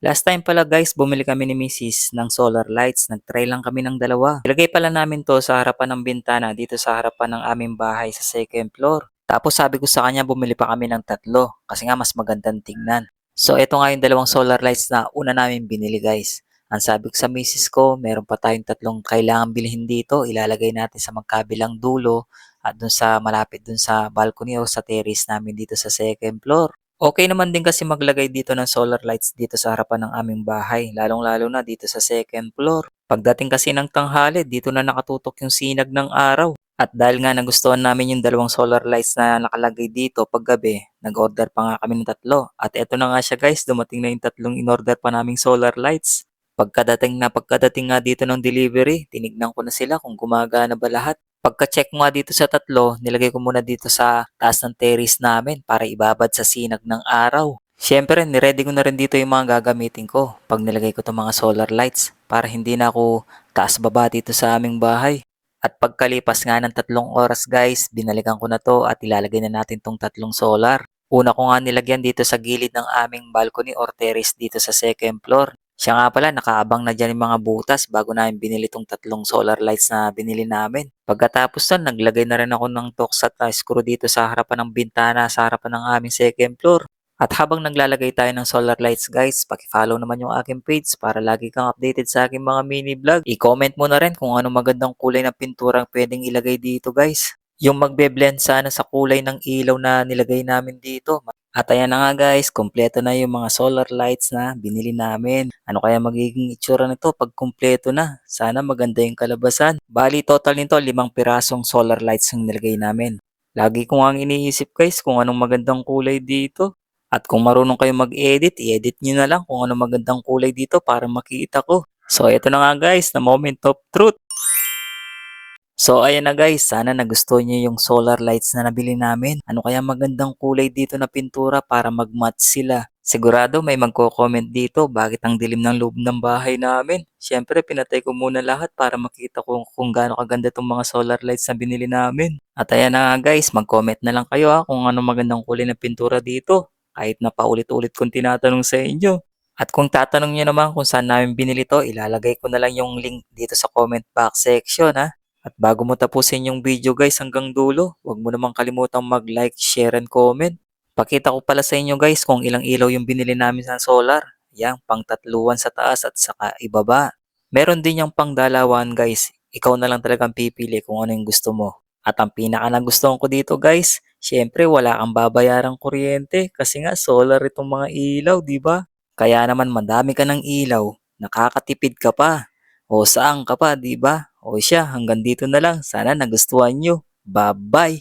Last time pala guys, bumili kami ni Mrs. ng solar lights. Nag-try lang kami ng dalawa. Ilagay pala namin to sa harapan ng bintana dito sa harapan ng aming bahay sa second floor. Tapos sabi ko sa kanya bumili pa kami ng tatlo kasi nga mas magandang tingnan. So ito nga yung dalawang solar lights na una namin binili guys. Ang sabi ko sa misis ko, meron pa tayong tatlong kailangan bilhin dito. Ilalagay natin sa magkabilang dulo at dun sa malapit dun sa balcony o sa terrace namin dito sa second floor. Okay naman din kasi maglagay dito ng solar lights dito sa harapan ng aming bahay, lalong-lalo na dito sa second floor. Pagdating kasi ng tanghali, dito na nakatutok yung sinag ng araw. At dahil nga nagustuhan namin yung dalawang solar lights na nakalagay dito paggabi, nag-order pa nga kami ng tatlo. At eto na nga siya guys, dumating na yung tatlong in-order pa naming solar lights. Pagkadating na pagkadating nga dito ng delivery, tinignan ko na sila kung gumagana ba lahat. Pagka-check mo nga dito sa tatlo, nilagay ko muna dito sa taas ng terrace namin para ibabad sa sinag ng araw. Siyempre, niready ko na rin dito yung mga gagamitin ko pag nilagay ko itong mga solar lights para hindi na ako taas baba dito sa aming bahay. At pagkalipas nga ng tatlong oras guys, binalikan ko na to at ilalagay na natin tong tatlong solar. Una ko nga nilagyan dito sa gilid ng aming balcony or terrace dito sa second floor. Siya nga pala, nakaabang na dyan yung mga butas bago namin binili tong tatlong solar lights na binili namin. Pagkatapos nun, naglagay na rin ako ng toksat na screw dito sa harapan ng bintana sa harapan ng aming second floor. At habang naglalagay tayo ng solar lights guys, pakifollow naman yung aking page para lagi kang updated sa aking mga mini vlog. I-comment mo na rin kung ano magandang kulay ng pintura ang pwedeng ilagay dito guys. Yung magbe-blend sana sa kulay ng ilaw na nilagay namin dito. At ayan na nga guys, kompleto na yung mga solar lights na binili namin. Ano kaya magiging itsura nito pag kompleto na? Sana maganda yung kalabasan. Bali total nito, limang pirasong solar lights yung nilagay namin. Lagi ko nga iniisip guys kung anong magandang kulay dito. At kung marunong kayo mag-edit, i-edit nyo na lang kung anong magandang kulay dito para makita ko. So ito na nga guys, na moment of truth. So ayan na guys, sana nagustuhan niyo yung solar lights na nabili namin. Ano kaya magandang kulay dito na pintura para mag-match sila. Sigurado may magko-comment dito bakit ang dilim ng loob ng bahay namin. Siyempre pinatay ko muna lahat para makita ko kung gaano kaganda itong mga solar lights na binili namin. At ayan na nga guys, mag-comment na lang kayo ha kung ano magandang kulay ng pintura dito. Kahit na paulit-ulit kong tinatanong sa inyo. At kung tatanong nyo naman kung saan namin binili to, ilalagay ko na lang yung link dito sa comment box section ha. At bago mo tapusin yung video guys hanggang dulo, huwag mo namang kalimutang mag-like, share, and comment. Pakita ko pala sa inyo guys kung ilang ilaw yung binili namin sa solar. Yang pang tatluan sa taas at saka ibaba. Meron din yung pang dalawan guys. Ikaw na lang talagang pipili kung ano yung gusto mo. At ang pinaka nagustuhan ko dito guys, syempre wala kang babayarang kuryente kasi nga solar itong mga ilaw, di ba? Kaya naman madami ka ng ilaw, nakakatipid ka pa. O saan ka pa, di ba? O siya, hanggang dito na lang. Sana nagustuhan nyo. Bye-bye!